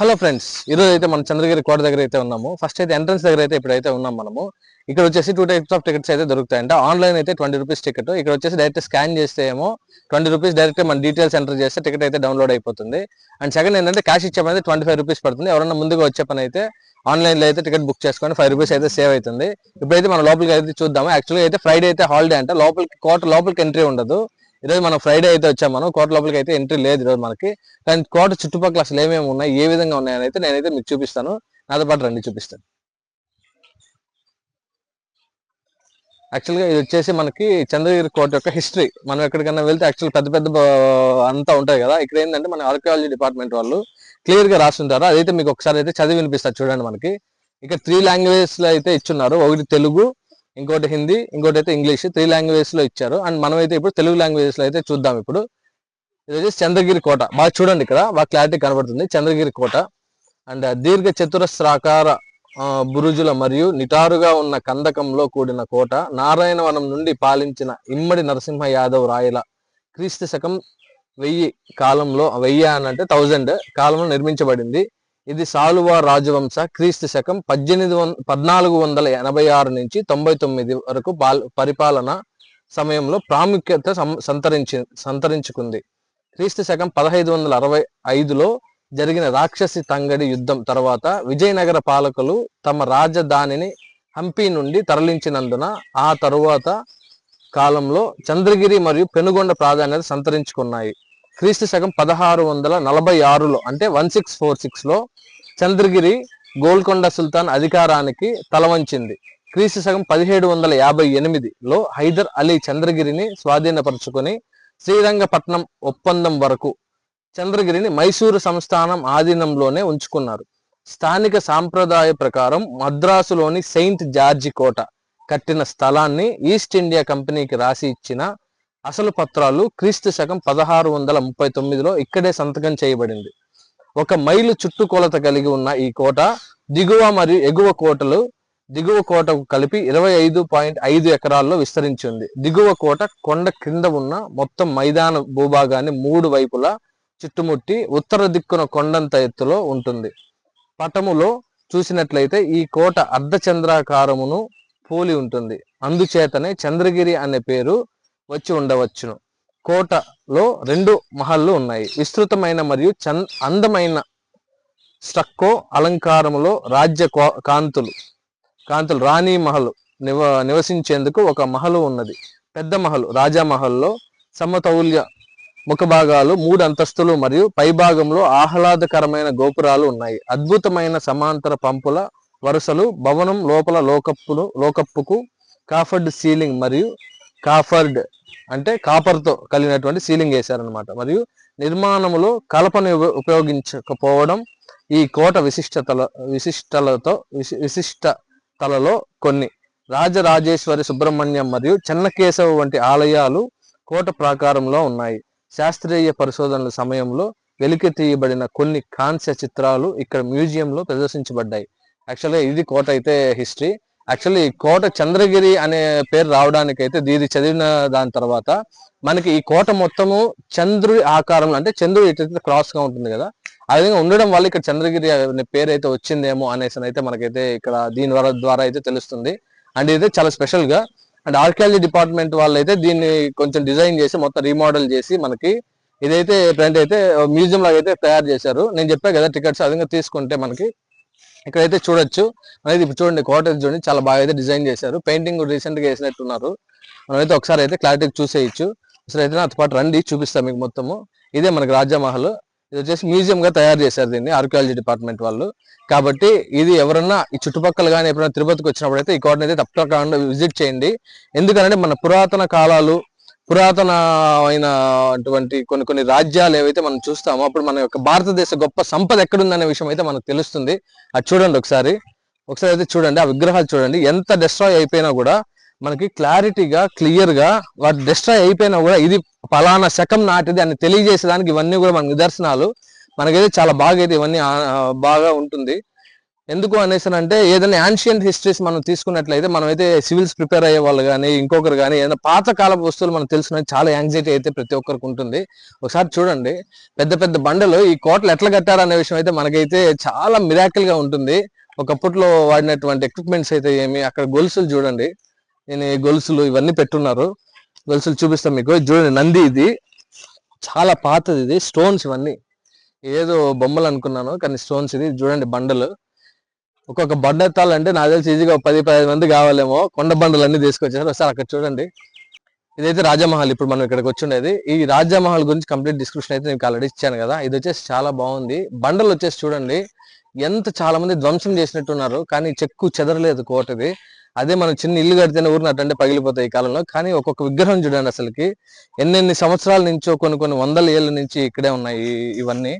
Hello friends ఈరోజు అయితే మనం చంద్రగిరి కోట దగ్గర అయితే ఉన్నాము. ఫస్ట్ అయితే ఎంట్రన్స్ దగ్గర అయితే ఇప్పుడైతే ఉన్నాం మనము. ఇక్కడ వచ్చేసి టూ టైప్స్ ఆఫ్ టికెట్స్ అయితే దొరుకుతాయంట. ఆన్లైన్ అయితే ట్వంటీ రూపీస్ టికెట్ ఇక్కడ వచ్చేసి డైరెక్ట్ స్కాన్ చేస్తే ఏమో ట్వంటీ రూపీస్ డైరెక్ట్ మన డీటెయిల్స్ ఎంటర్ చేస్తే టికెట్ అయితే డౌన్లోడ్ అయిపోతుంది. అండ్ సెకండ్ ఏంటంటే క్యాష్ ఇచ్చే పని అయితే ట్వంటీ ఫైవ్ రూపీస్ పడుతుంది. ఎవరైనా ముందుగా వచ్చే పని అయితే ఆన్లైన్లో అయితే టికెట్ బుక్ చేసుకొని ఫైవ్ రూపీస్ అయితే సేవ్ అవుతుంది. ఇప్పుడైతే మనం లోపలికి అయితే చూద్దాము. యాక్చువల్గా అయితే ఫ్రైడే అయితే హాలిడే అంటే. లోపలికి కోట లోపలికి ఎంట్రీ ఉండదు. ఈరోజు మనం ఫ్రైడే అయితే వచ్చాం మనం కోట లోపలికి అయితే ఎంట్రీ లేదు ఈరోజు మనకి. కానీ కోట చుట్టుపక్కల అసలు ఏమేమి ఉన్నాయి ఏ విధంగా ఉన్నాయని అయితే నేనైతే మీకు చూపిస్తాను. నాతో పాటు రండి చూపిస్తాను. యాక్చువల్గా ఇది వచ్చేసి మనకి చంద్రగిరి కోట యొక్క హిస్టరీ మనం ఎక్కడికైనా వెళ్తే యాక్చువల్ పెద్ద పెద్ద అంతా ఉంటాయి కదా. ఇక్కడ ఏంటంటే మన ఆర్కియాలజీ డిపార్ట్మెంట్ వాళ్ళు క్లియర్గా రాస్తుంటారు అదైతే మీకు ఒకసారి అయితే చదివి వినిపిస్తారు చూడండి మనకి. ఇక్కడ త్రీ లాంగ్వేజెస్లో అయితే ఇచ్చున్నారు. ఒకటి తెలుగు ఇంకోటి హిందీ ఇంకోటి అయితే ఇంగ్లీష్. త్రీ లాంగ్వేజెస్లో ఇచ్చారు. అండ్ మనం అయితే ఇప్పుడు తెలుగు లాంగ్వేజెస్లో అయితే చూద్దాం ఇప్పుడు. ఇది వచ్చేసి చంద్రగిరి కోట. బాగా చూడండి ఇక్కడ. బాగా క్లారిటీ కనబడుతుంది. చంద్రగిరి కోట. అండ్ uh, దీర్ఘ చతురస్రాకార బురుజుల మరియు నిటారుగా ఉన్న కందకంలో కూడిన కోట. నారాయణవనం నుండి పాలించిన ఇమ్మడి నరసింహ యాదవ్ రాయల క్రీస్తు శకం వెయ్యి కాలంలో వెయ్యి అని అంటే థౌజండ్ కాలంలో నిర్మించబడింది. ఇది సాలువా రాజవంశ క్రీస్తు శకం పద్దెనిమిది వం పద్నాలుగు వందల ఎనభై ఆరు నుంచి తొంభై తొమ్మిది వరకు పాల్- పరిపాలన సమయంలో ప్రాముఖ్యత సం- సంతరించి సంతరించుకుంది. క్రీస్తు శకం పదహైదు వందల అరవై ఐదులో జరిగిన రాక్షసి తంగడి యుద్ధం తర్వాత విజయనగర పాలకులు తమ రాజధానిని హంపి నుండి తరలించినందున ఆ తరువాత కాలంలో చంద్రగిరి మరియు పెనుగొండ ప్రాధాన్యత సంతరించుకున్నాయి. క్రీస్తు శకం పదహారు వందల నలభై ఆరులో అంటే వన్ సిక్స్ ఫోర్ సిక్స్లో చంద్రగిరి గోల్కొండ సుల్తాన్ అధికారానికి తలవంచింది. క్రీస్తు శకం పదిహేడు వందల యాభై ఎనిమిదిలో హైదర్ అలీ చంద్రగిరిని స్వాధీనపరుచుకొని శ్రీరంగపట్నం ఒప్పందం వరకు చంద్రగిరిని మైసూరు సంస్థానం ఆధీనంలోనే ఉంచుకున్నారు. స్థానిక సాంప్రదాయ ప్రకారం మద్రాసులోని సెయింట్ జార్జి కోట కట్టిన స్థలాన్ని ఈస్ట్ ఇండియా కంపెనీకి రాసి ఇచ్చిన అసలు పత్రాలు క్రీస్తు శకం పదహారు వందల ముప్పై తొమ్మిదిలో ఇక్కడే సంతకం చేయబడింది. ఒక మైలు చుట్టుకొలత కలిగి ఉన్న ఈ కోట దిగువ మరియు ఎగువ కోటలు దిగువ కోటకు కలిపి ఇరవై ఐదు పాయింట్ ఐదు ఎకరాల్లో విస్తరించి ఉంది. దిగువ కోట కొండ క్రింద ఉన్న మొత్తం మైదాన భూభాగాన్ని మూడు వైపులా చుట్టుముట్టి ఉత్తర దిక్కున కొండంత ఎత్తులో ఉంటుంది. పటములో చూసినట్లయితే ఈ కోట అర్ధచంద్రాకారమును పోలి ఉంటుంది. అందుచేతనే చంద్రగిరి అనే పేరు వచ్చి ఉండవచ్చును. కోటలో రెండు మహల్లు ఉన్నాయి. విస్తృతమైన మరియు చన్ అందమైన స్ట్రక్కో అలంకారములో రాజ్య కో- కాంతులు కాంతులు రాణి మహల్ నివ నివసించేందుకు ఒక మహలు ఉన్నది. పెద్ద మహల్ రాజా మహల్లో సమతౌల్య ముఖభాగాలు మూడు అంతస్తులు మరియు పైభాగంలో ఆహ్లాదకరమైన గోపురాలు ఉన్నాయి. అద్భుతమైన సమాంతర పంపుల వరుసలు భవనం లోపల లోకప్పును లోకప్పుకు కాఫర్డ్ సీలింగ్ మరియు కాఫర్డ్ అంటే కాపర్తో కలిగినటువంటి సీలింగ్ వేశారనమాట మరియు నిర్మాణములో కలపను ఉపయోగించకపోవడం ఈ కోట విశిష్టతల విశిష్టలతో విశి- విశిష్టతలలో కొన్ని. రాజరాజేశ్వరి సుబ్రహ్మణ్యం మరియు చెన్నకేశవ వంటి ఆలయాలు కోట ప్రాకారంలో ఉన్నాయి. శాస్త్రీయ పరిశోధనల సమయంలో వెలికి తీయబడిన కొన్ని కాంస్య చిత్రాలు ఇక్కడ మ్యూజియంలో ప్రదర్శించబడ్డాయి. యాక్చువల్గా ఇది కోట అయితే హిస్టరీ. యాక్చువల్లీ కోట చంద్రగిరి అనే పేరు రావడానికి అయితే దీది చదివిన దాని తర్వాత మనకి ఈ కోట మొత్తము చంద్రుడి ఆకారంలో అంటే చంద్రుడు ఇటు క్రాస్గా ఉంటుంది కదా ఆ విధంగా ఉండడం వల్ల ఇక్కడ చంద్రగిరి అనే పేరు అయితే వచ్చిందేమో అనేసి అయితే మనకైతే ఇక్కడ దీని ద్వారా ద్వారా అయితే తెలుస్తుంది. అండ్ ఇది చాలా స్పెషల్గా అండ్ ఆర్కియాలజీ డిపార్ట్మెంట్ వాళ్ళు అయితే దీన్ని కొంచెం డిజైన్ చేసి మొత్తం రీమోడల్ చేసి మనకి ఇదైతే ఫ్రంట్ అయితే మ్యూజియం లాగా అయితే తయారు చేశారు. నేను చెప్పాను కదా టికెట్స్ ఆ తీసుకుంటే మనకి ఇక్కడైతే చూడొచ్చు. అనేది ఇప్పుడు చూడండి కోట చూడండి చాలా బాగా అయితే డిజైన్ చేశారు పెయింటింగ్ రీసెంట్గా వేసినట్టున్నారు మనమైతే ఒకసారి అయితే క్లారిటీ చూసేయచ్చు. అసలు అయితే నాతో పాటు రండి చూపిస్తాం మీకు మొత్తము. ఇదే మనకి రాజమహల్ ఇది వచ్చేసి మ్యూజియం గా తయారు చేశారు దీన్ని ఆర్కియాలజీ డిపార్ట్మెంట్ వాళ్ళు. కాబట్టి ఇది ఎవరన్నా ఈ చుట్టుపక్కల కానీ ఎప్పుడైనా తిరుపతికి వచ్చినప్పుడు అయితే ఈ కోటనైతే అయితే తప్పకుండా విజిట్ చేయండి. ఎందుకంటే మన పురాతన కాలాలు పురాతనమైన అటువంటి కొన్ని కొన్ని రాజ్యాలు ఏవైతే మనం చూస్తామో అప్పుడు మన యొక్క భారతదేశ గొప్ప సంపద ఎక్కడుందనే విషయం అయితే మనకు తెలుస్తుంది. అది చూడండి ఒకసారి. ఒకసారి అయితే చూడండి ఆ విగ్రహాలు చూడండి. ఎంత డిస్ట్రాయ్ అయిపోయినా కూడా మనకి క్లారిటీగా క్లియర్గా వాటి డిస్ట్రాయ్ అయిపోయినా కూడా ఇది ఫలానా శకం నాటిది అని తెలియజేసేదానికి ఇవన్నీ కూడా మన నిదర్శనాలు. మనకైతే చాలా బాగా అయితే ఇవన్నీ బాగా ఉంటుంది. ఎందుకు అనేసి అంటే ఏదైనా యాన్షియంట్ హిస్టరీస్ మనం తీసుకున్నట్లయితే మనం అయితే సివిల్స్ ప్రిపేర్ అయ్యే వాళ్ళు కానీ ఇంకొకరు కానీ ఏదైనా పాత కాలపు వస్తువులు మనం తెలుసుకునే చాలా యాంగ్జైటీ అయితే ప్రతి ఒక్కరికి ఉంటుంది. ఒకసారి చూడండి పెద్ద పెద్ద బండలు ఈ కోటలు ఎట్లా కట్టారనే విషయం అయితే మనకైతే చాలా మిరాకిల్గా ఉంటుంది. ఒకప్పట్లో వాడినటువంటి ఎక్విప్మెంట్స్ అయితే ఏమి అక్కడ గొలుసులు చూడండి. నేను ఈ గొలుసులు ఇవన్నీ పెట్టున్నారు. గొలుసులు చూపిస్తాం మీకు. చూడండి నంది ఇది. చాలా పాతది ఇది. స్టోన్స్ ఇవన్నీ. ఏదో బొమ్మలు అనుకున్నాను కానీ స్టోన్స్ ఇది చూడండి బండలు. ఒక్కొక్క బండ ఎత్తాలంటే నాకు తెలిసి ఈజీగా పది పదిహేను మంది కావాలేమో కొండ బండలు అన్ని తీసుకొచ్చారు ఒకసారి అక్కడ చూడండి. ఇదైతే రాజమహల్ ఇప్పుడు మనం ఇక్కడికి వచ్చిండేది. ఈ రాజమహల్ గురించి కంప్లీట్ డిస్క్రిప్షన్ అయితే నేను ఆల్రెడీ ఇచ్చాను కదా. ఇది వచ్చేసి చాలా బాగుంది. బండలు వచ్చేసి చూడండి. ఎంత చాలా మంది ధ్వంసం చేసినట్టున్నారు. కానీ చెక్కు చెదరలేదు కోటది. అదే మనం చిన్న ఇల్లు కడితేనే ఊరినట్టంటే పగిలిపోతాయి ఈ కాలంలో. కానీ ఒక్కొక్క విగ్రహం చూడండి అసలుకి. ఎన్నెన్ని సంవత్సరాల నుంచో కొన్ని కొన్ని వందల ఏళ్ళ నుంచి ఇక్కడే ఉన్నాయి ఇవన్నీ.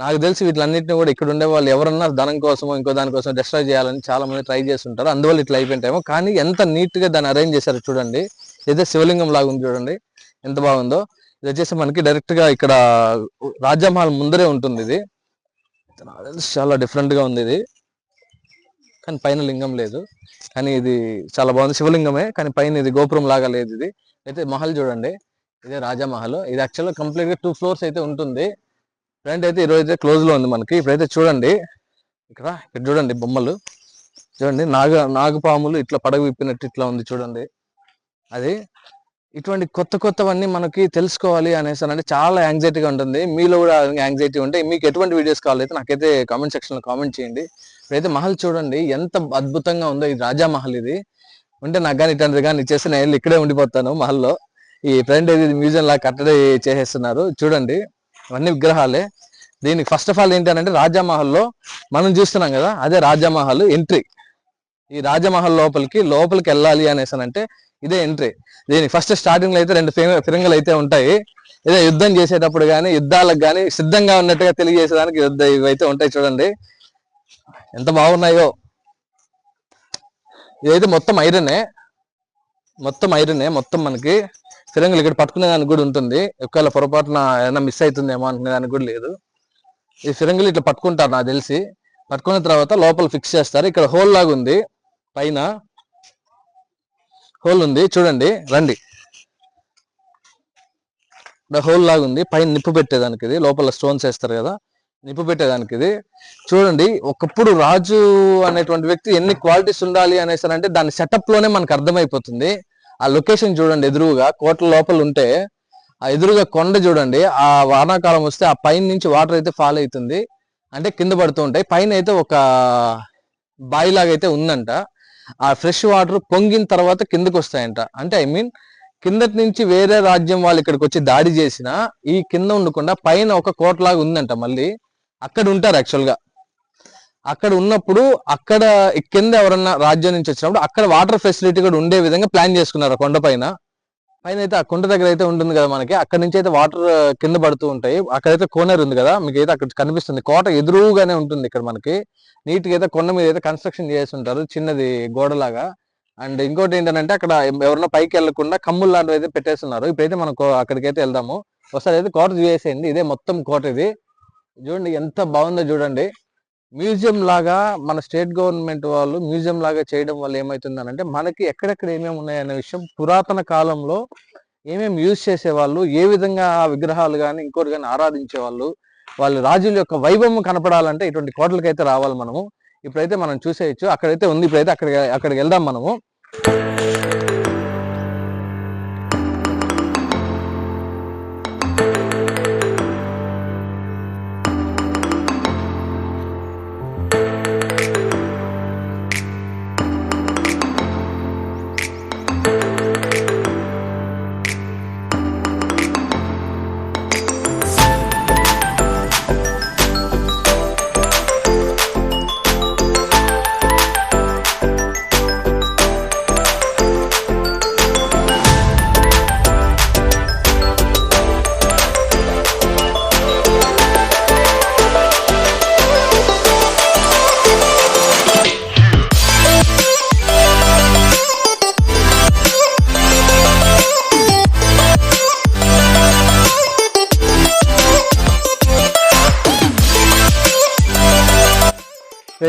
నాకు తెలిసి వీటిలన్నింటినీ కూడా ఇక్కడ ఉండే వాళ్ళు ఎవరన్నా ధనం కోసమో ఇంకో దానికోసం డిస్ట్రాయ్ చేయాలని చాలా మంది ట్రై చేస్తుంటారు. అందువల్ల ఇట్లా అయిపోయింటాయేమో కానీ ఎంత నీట్గా దాన్ని అరేంజ్ చేశారు చూడండి. ఇదే శివలింగం లాగా ఉంది చూడండి. ఎంత బాగుందో. ఇది వచ్చేసి మనకి డైరెక్ట్గా ఇక్కడ రాజమహల్ ముందరే ఉంటుంది ఇది. చాలా డిఫరెంట్గా ఉంది ఇది. కానీ పైన లింగం లేదు. కానీ ఇది చాలా బాగుంది. శివలింగమే కానీ పైన ఇది గోపురం లాగా లేదు ఇది. అయితే మహల్ చూడండి. ఇదే రాజమహల్. ఇది యాక్చువల్గా కంప్లీట్గా టూ ఫ్లోర్స్ అయితే ఉంటుంది. ఫ్రంట్ అయితే ఈరోజు అయితే క్లోజ్లో ఉంది మనకి. ఇప్పుడైతే చూడండి. ఇక్కడ ఇక్కడ చూడండి బొమ్మలు. చూడండి నాగ నాగపాములు ఇట్లా పడగ విప్పినట్టు ఇట్లా ఉంది చూడండి. అది ఇటువంటి కొత్త కొత్తవన్నీ మనకి తెలుసుకోవాలి అనేసి అంటే చాలా యాంగ్జైటీగా ఉంటుంది. మీలో కూడా యాంగ్జైటీ ఉంటే మీకు ఎటువంటి వీడియోస్ కావాలైతే నాకైతే కామెంట్ సెక్షన్లో కామెంట్ చేయండి. ఇప్పుడైతే మహల్ చూడండి ఎంత అద్భుతంగా ఉందో. ఇది రాజా మహల్ ఇది. ఉంటే నాకు కానీ ఇట్లాంటిది కానీ ఇచ్చేసి నేను వెళ్ళి ఇక్కడే ఉండిపోతాను మహల్లో. ఈ ఫ్రెండ్ ఇది మ్యూజియం లాగా కట్టడి చేసేస్తున్నారు. చూడండి. అవన్నీ విగ్రహాలే. దీనికి ఫస్ట్ ఆఫ్ ఆల్ ఏంటంటే రాజామహల్లో మనం చూస్తున్నాం కదా అదే రాజామహల్ ఎంట్రీ ఈ రాజమహల్ లోపలికి లోపలికి వెళ్ళాలి అనేసి అంటే ఇదే ఎంట్రీ దీని ఫస్ట్ స్టార్టింగ్లో అయితే రెండు ఫిరంగులు అయితే ఉంటాయి. ఇదే యుద్ధం చేసేటప్పుడు కానీ యుద్ధాలకు కానీ సిద్ధంగా ఉన్నట్టుగా తెలియజేసేదానికి యుద్ధ ఇవైతే ఉంటాయి చూడండి. ఎంత బాగున్నాయో. ఇదైతే మొత్తం ఐరనే మొత్తం ఐరనే మొత్తం మనకి. స్థిరంగా ఇక్కడ పట్టుకునే దానికి కూడా ఉంటుంది. ఒకవేళ పొరపాటున ఏదైనా మిస్ అవుతుందేమో అనుకునే దానికి కూడా లేదు. ఈ ఫిరంగులు ఇట్లా పట్టుకుంటారు నాకు తెలిసి. పట్టుకున్న తర్వాత లోపల ఫిక్స్ చేస్తారు. ఇక్కడ హోల్ లాగా ఉంది. పైన హోల్ ఉంది. చూడండి. రండి. ఇక్కడ హోల్ లాగా ఉంది. పైన నిప్పు పెట్టేదానికి ఇది. లోపల స్టోన్స్ వేస్తారు కదా. నిప్పు పెట్టేదానికి ఇది. చూడండి. ఒకప్పుడు రాజు అనేటువంటి వ్యక్తి ఎన్ని క్వాలిటీస్ ఉండాలి అనేసి అంటే దాని సెటప్లోనే మనకు అర్థమైపోతుంది. ఆ లొకేషన్ చూడండి ఎదురుగా కోట్ల లోపల ఉంటే ఆ ఎదురుగా కొండ చూడండి ఆ వానాకాలం వస్తే ఆ పైన నుంచి వాటర్ అయితే ఫాల్ అవుతుంది. అంటే కింద పడుతూ ఉంటాయి. పైన అయితే ఒక బాయిలాగా అయితే ఉందంట. ఆ ఫ్రెష్ వాటర్ పొంగిన తర్వాత కిందకు వస్తాయంట. అంటే ఐ మీన్ కిందటి నుంచి వేరే రాజ్యం వాళ్ళు ఇక్కడికి వచ్చి దాడి చేసినా ఈ కింద ఉండకుండా పైన ఒక కోటలాగా ఉందంట మళ్ళీ. అక్కడ ఉంటారు యాక్చువల్గా. అక్కడ ఉన్నప్పుడు అక్కడ కింద ఎవరన్నా రాజ్యం నుంచి వచ్చినప్పుడు అక్కడ వాటర్ ఫెసిలిటీ కూడా ఉండే విధంగా ప్లాన్ చేసుకున్నారు కొండ పైన. పైన అయితే ఆ కొండ దగ్గర అయితే ఉంటుంది కదా మనకి. అక్కడ నుంచి అయితే వాటర్ కింద పడుతూ ఉంటాయి. అక్కడైతే కోనేరు ఉంది కదా మీకు అయితే అక్కడ కనిపిస్తుంది. కోట ఎదురుగానే ఉంటుంది ఇక్కడ మనకి. నీట్గా అయితే కొండ మీద అయితే కన్స్ట్రక్షన్ చేసి ఉంటారు చిన్నది గోడలాగా. అండ్ ఇంకోటి ఏంటంటే అక్కడ ఎవరన్నా పైకి వెళ్ళకుండా కమ్ములు లాంటివి అయితే పెట్టేస్తున్నారు. ఇప్పుడైతే మనం కో- అక్కడికైతే వెళ్దాము. ఒకసారి అయితే కోట చూసేయండి ఇదే మొత్తం కోట ఇది. చూడండి ఎంత బాగుందో చూడండి. మ్యూజియం లాగా మన స్టేట్ గవర్నమెంట్ వాళ్ళు మ్యూజియం లాగా చేయడం వల్ల ఏమవుతుంది అంటే మనకి ఎక్కడెక్కడ ఏమేమి ఉన్నాయనే విషయం పురాతన కాలంలో ఏమేమి యూజ్ చేసేవాళ్ళు ఏ విధంగా ఆ విగ్రహాలు కానీ ఇంకోటి కానీ ఆరాధించే వాళ్ళు వాళ్ళ రాజుల యొక్క వైభవం కనపడాలంటే ఇటువంటి కోటలకైతే రావాలి మనము. ఇప్పుడైతే మనం చూసేయచ్చు అక్కడైతే ఉంది ఇప్పుడైతే అక్కడికి అక్కడికి వెళ్దాం మనము.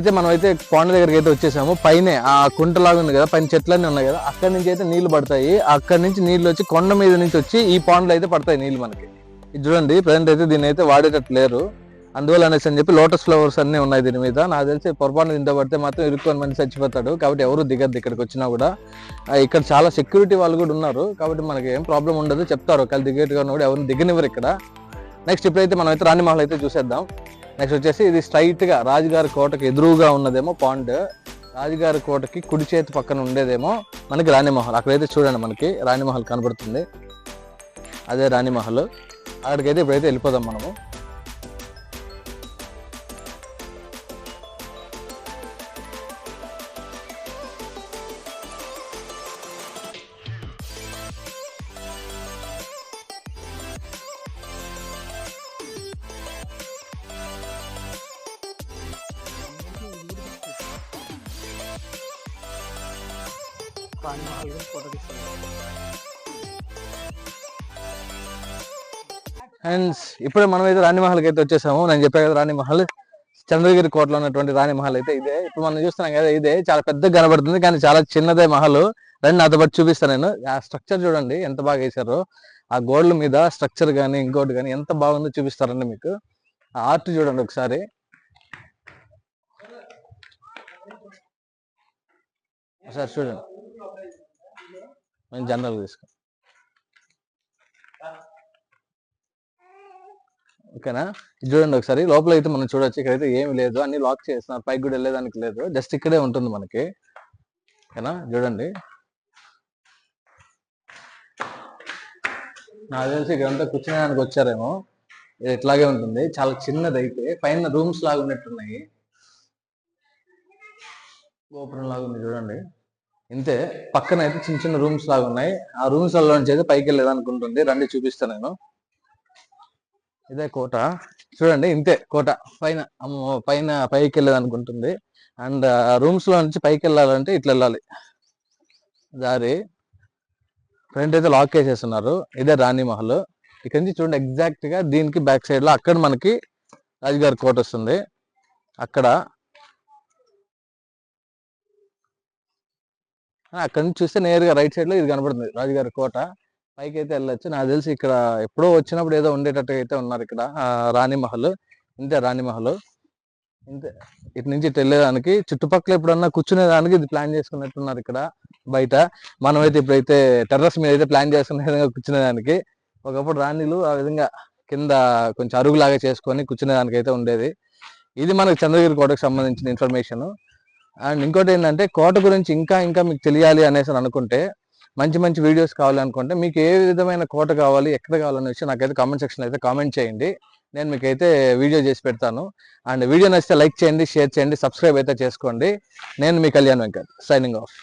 అయితే మనం అయితే కొండ దగ్గరికి అయితే వచ్చేసాము. పైన ఆ కుంటలాగా ఉంది కదా పైన చెట్లన్నీ ఉన్నాయి కదా అక్కడి నుంచి అయితే నీళ్ళు పడతాయి. అక్కడి నుంచి నీళ్ళు వచ్చి కొండ మీద నుంచి వచ్చి ఈ పాండ్లో అయితే పడతాయి నీళ్ళు మనకి. ఇది చూడండి ప్రజెంట్ అయితే దీన్ని అయితే వాడేటట్టు లేరు. అందువల్ల అనేసి అని చెప్పి లోటస్ ఫ్లవర్స్ అన్నీ ఉన్నాయి దీని మీద. నాకు తెలిసి పొరపాటు తింటా పడితే మాత్రం ఇరుక్కొని మనిషి చచ్చిపోతాడు. కాబట్టి ఎవరు దిగద్దు ఇక్కడికి వచ్చినా కూడా. ఇక్కడ చాలా సెక్యూరిటీ వాళ్ళు కూడా ఉన్నారు. కాబట్టి మనకి ఏం ప్రాబ్లం ఉండదు. చెప్తారు. ఒకవేళ దిగేట్టుగా కూడా ఎవరిని దిగనివ్వరు ఇక్కడ. నెక్స్ట్ ఇప్పుడైతే మనం అయితే రాణిమహల్ అయితే చూసేద్దాం. నెక్స్ట్ వచ్చేసి ఇది స్ట్రైట్గా రాజుగారి కోటకి ఎదురుగా ఉన్నదేమో పాండ్ రాజుగారి కోటకి కుడి చేతి పక్కన ఉండేదేమో మనకి రాణిమహల్. అక్కడైతే చూడండి మనకి రాణిమహల్ కనబడుతుంది. అదే రాణిమహల్. అక్కడికైతే ఇప్పుడైతే వెళ్ళిపోదాం మనము. అండ్ ఇప్పుడు మనం అయితే రాణిమహల్కి అయితే వచ్చేసాము. నేను చెప్పాను కదా రాణిమహల్ చంద్రగిరి కోటలో ఉన్నటువంటి రాణిమహల్ అయితే ఇదే. ఇప్పుడు మనం చూస్తున్నాం కదా ఇదే. చాలా పెద్దగా కనబడుతుంది కానీ చాలా చిన్నదే మహల్. రండి నాతో పాటు చూపిస్తాను నేను. ఆ స్ట్రక్చర్ చూడండి ఎంత బాగా వేశారు. ఆ గోడల మీద స్ట్రక్చర్ కానీ ఇంకోటి కానీ ఎంత బాగుందో చూపిస్తారండి మీకు. ఆ ఆర్ట్ చూడండి ఒకసారి. ఒకసారి చూడండి. మేము జనరల్ తీసుకో ఓకేనా? చూడండి ఒకసారి. లోపల అయితే మనం చూడొచ్చు. ఇక్కడైతే ఏమి లేదు. అన్ని లాక్ చేస్తున్నారు. పైకి కూడా వెళ్ళేదానికి లేదు. జస్ట్ ఇక్కడే ఉంటుంది మనకి. ఓకేనా? చూడండి. నాకు తెలిసి ఇక్కడంతా కూర్చునేదానికి వచ్చారేమో. ఇది ఇట్లాగే ఉంటుంది. చాలా చిన్నది అయితే పైన రూమ్స్ లాగా ఉన్నట్టున్నాయి. గోపురం లాగా ఉంది చూడండి. ఇంతే పక్కన అయితే చిన్న చిన్న రూమ్స్ లాగా ఉన్నాయి. ఆ రూమ్స్ నుంచి అయితే పైకి వెళ్ళేదనుకుంటుంది రండి చూపిస్తాను నేను. ఇదే కోట. చూడండి ఇంతే కోట. పైన పైన పైకి వెళ్ళేదనుకుంటుంది అండ్ రూమ్స్లో నుంచి పైకి వెళ్ళాలంటే ఇట్లా వెళ్ళాలి. దారి. ఫ్రంట్ అయితే లాక్ వేసేస్తున్నారు ఇదే రాణి మహల్. ఇక్కడ నుంచి చూడండి ఎగ్జాక్ట్గా దీనికి బ్యాక్ సైడ్లో అక్కడ మనకి రాజుగారి కోట వస్తుంది. అక్కడ అక్కడ నుంచి చూస్తే నేరుగా రైట్ సైడ్లో ఇది కనబడుతుంది. రాజుగారి కోట. పైకి అయితే వెళ్ళొచ్చు నాకు తెలిసి ఇక్కడ ఎప్పుడో వచ్చినప్పుడు ఏదో ఉండేటట్టు అయితే ఉన్నారు ఇక్కడ. రాణి మహల్. ఇంతే రాణి మహల్. ఇంతే. ఇటు నుంచి వెళ్ళేదానికి చుట్టుపక్కల ఎప్పుడన్నా కూర్చునేదానికి ఇది ప్లాన్ చేసుకున్నట్టున్నారు ఇక్కడ బయట. మనమైతే ఇప్పుడైతే టెర్రస్ మీద అయితే ప్లాన్ చేసుకునే విధంగా కూర్చునేదానికి. ఒకప్పుడు రాణిలు ఆ విధంగా కింద కొంచెం అరుగులాగా చేసుకొని కూర్చునేదానికి అయితే ఉండేది. ఇది మనకు చంద్రగిరి కోటకు సంబంధించిన ఇన్ఫర్మేషన్. అండ్ ఇంకోటి ఏంటంటే కోట గురించి ఇంకా ఇంకా మీకు తెలియాలి అనేసి అని అనుకుంటే మంచి మంచి వీడియోస్ కావాలి అనుకుంటే మీకు ఏ విధమైన కోట కావాలి ఎక్కడ కావాలనే విషయం నాకైతే కామెంట్ సెక్షన్ అయితే కామెంట్ చేయండి. నేను మీకైతే వీడియో చేసి పెడతాను. అండ్ వీడియో నచ్చితే లైక్ చేయండి షేర్ చేయండి సబ్స్క్రైబ్ అయితే చేసుకోండి. నేను మీ కళ్యాణ్ వెంకట్ సైనింగ్ ఆఫ్